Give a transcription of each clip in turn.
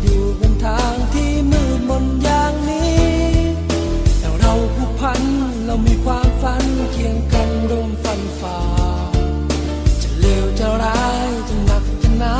อยู่บนทางที่มืดมนอย่างนี้ แต่เราผูกพันเรามีความฝันเคียงกันรวมฟันฝ่าจะเลวจะร้ายจะหนักจะหนา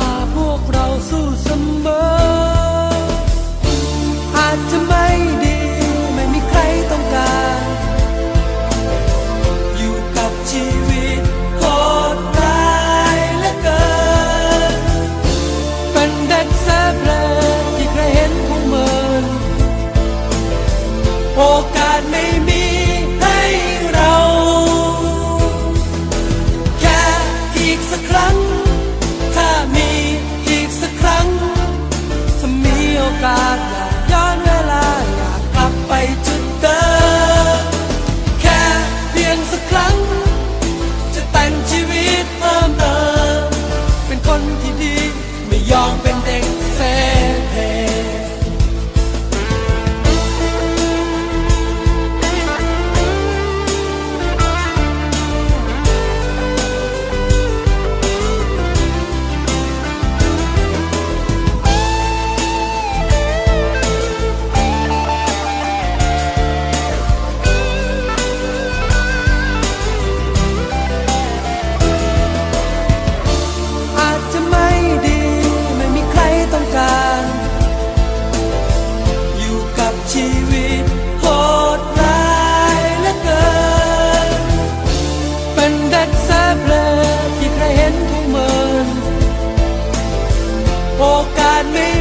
ไม่มีให้เรา แค่อีกสักครั้ง ถ้ามีอีกสักครั้ง ถ้ามีโอกาส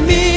me.